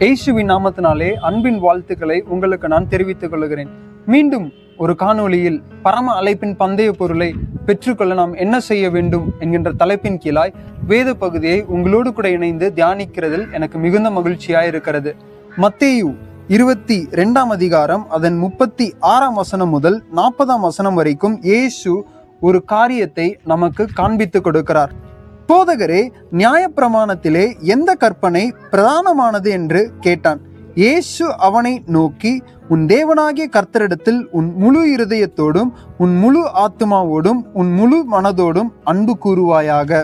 இயேசுவின் நாமத்தினாலே அன்பின் வாழ்த்துக்களை உங்களுக்கு நான் தெரிவித்துக் கொள்கிறேன். மீண்டும் ஒரு காணொளியில் பரம அழைப்பின் பந்தய பொருளை பெற்றுக்கொள்ள நாம் என்ன செய்ய வேண்டும் என்கின்ற தலைப்பின் கீழாய் வேத பகுதியை உங்களோடு கூட இணைந்து தியானிக்கிறதில் எனக்கு மிகுந்த மகிழ்ச்சியாய் இருக்கிறது. மத்தேயு இருபத்தி ரெண்டாம் அதிகாரம் அதன் முப்பத்தி ஆறாம் வசனம் முதல் நாற்பதாம் வசனம் வரைக்கும் இயேசு ஒரு காரியத்தை நமக்கு காண்பித்து கொடுக்கிறார். போதகரே நியாயப்பிரமாணத்திலே எந்த கற்பனை பிரதானமானது என்று கேட்டான். இயேசு அவனை நோக்கி உன் தேவனாகிய கர்த்தரிடத்தில் உன் முழு இருதயத்தோடும் உன் முழு ஆத்மாவோடும் உன் முழு மனதோடும் அன்பு கூறுவாயாக.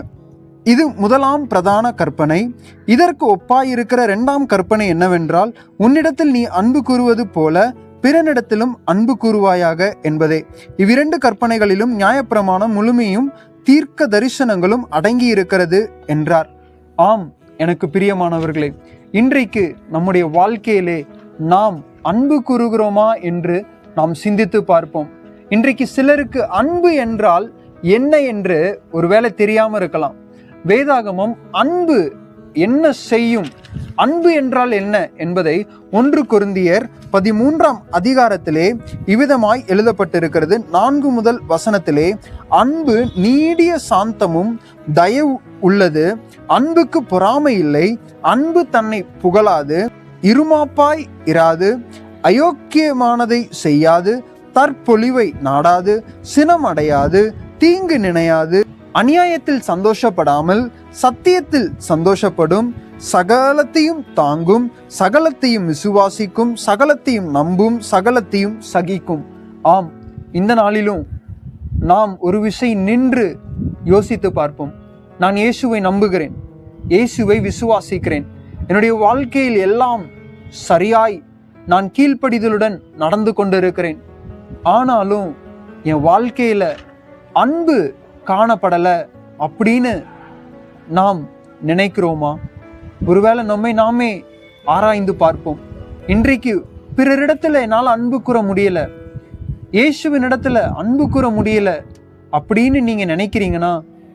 இது முதலாம் பிரதான கற்பனை. இதற்கு ஒப்பாயிருக்கிற இரண்டாம் கற்பனை என்னவென்றால் உன்னிடத்தில் நீ அன்பு கூறுவது போல பிறனிடத்திலும் அன்பு கூறுவாயாக என்பதே. இவ்விரண்டு கற்பனைகளிலும் நியாயப்பிரமாணம் முழுமையும் தீர்க்க தரிசனங்களும் அடங்கி இருக்கிறது என்றார். ஆம் எனக்கு பிரியமானவர்களே இன்றைக்கு நம்முடைய வாழ்க்கையிலே நாம் அன்பு கூறுகிறோமா என்று நாம் சிந்தித்து பார்ப்போம். இன்றைக்கு சிலருக்கு அன்பு என்றால் என்ன என்று ஒருவேளை தெரியாமல் இருக்கலாம். வேதாகமம் அன்பு என்ன செய்யும் அன்பு என்றால் என்ன என்பதை ஒன்று குருந்தியர் பதிமூன்றாம் அதிகாரத்திலே இவ்விதமாய் எழுதப்பட்டிருக்கிறது. நான்கு முதல் வசனத்திலே அன்பு நீடிய சாந்தமும் தயவு உள்ளது. அன்புக்கு பொறாமை இல்லை. அன்பு தன்னை புகழாது. இருமாப்பாய் இராது. அயோக்கியமானதை செய்யாது. தற்பொழிவை நாடாது. சினம் அடையாது தீங்கு நினையாது. அநியாயத்தில் சந்தோஷப்படாமல் சத்தியத்தில் சந்தோஷப்படும். சகலத்தையும் தாங்கும் சகலத்தையும் விசுவாசிக்கும் சகலத்தையும் நம்பும் சகலத்தையும் சகிக்கும். ஆம் இந்த நாளிலும் நாம் ஒரு விஷயம் நின்று யோசித்து பார்ப்போம். நான் இயேசுவை நம்புகிறேன் இயேசுவை விசுவாசிக்கிறேன். என்னுடைய வாழ்க்கையில் எல்லாம் சரியாய் நான் கீழ்ப்படிதலுடன் நடந்து கொண்டிருக்கிறேன். ஆனாலும் என் வாழ்க்கையில் அன்பு காணப்படலை அப்படின்னு நாம் நினைக்கிறோமா? ஒருவேளை நம்மை நாமே ஆராய்ந்து பார்ப்போம். இன்றைக்கு பிறரிடத்துல என்னால் அன்பு கூற முடியல. இயேசுவின் இடத்துல அன்பு கூற முடியல அப்படின்னு நீங்க நினைக்கிறீங்கன்னா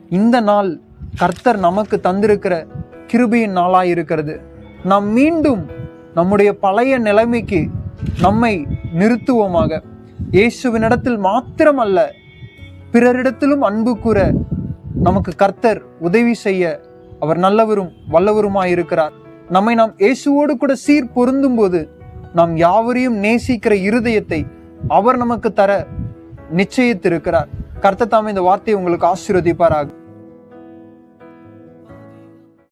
இந்த நாள் கர்த்தர் நமக்கு தந்திருக்கிற கிருபையின் நாளாக இருக்கிறது. நாம் மீண்டும் நம்முடைய பழைய நிலைமைக்கு நம்மை நிறுத்துவோமாக. இயேசுவினிடத்தில் மாத்திரமல்ல பிறரிடத்திலும் அன்பு கூற நமக்கு கர்த்தர் உதவி செய்ய அவர் நல்லவரும் வல்லவருமாயிருக்கிறார் நம்மை நாம் இயேசுவோடு கூட சீர் பொருந்தும் போது நாம் யாவரையும் நேசிக்கிற இருதயத்தை அவர் நமக்கு தர நிச்சயித்திருக்கிறார். கர்த்த தாமே இந்த வார்த்தையை உங்களுக்கு ஆசீர்வதிப்பாராக.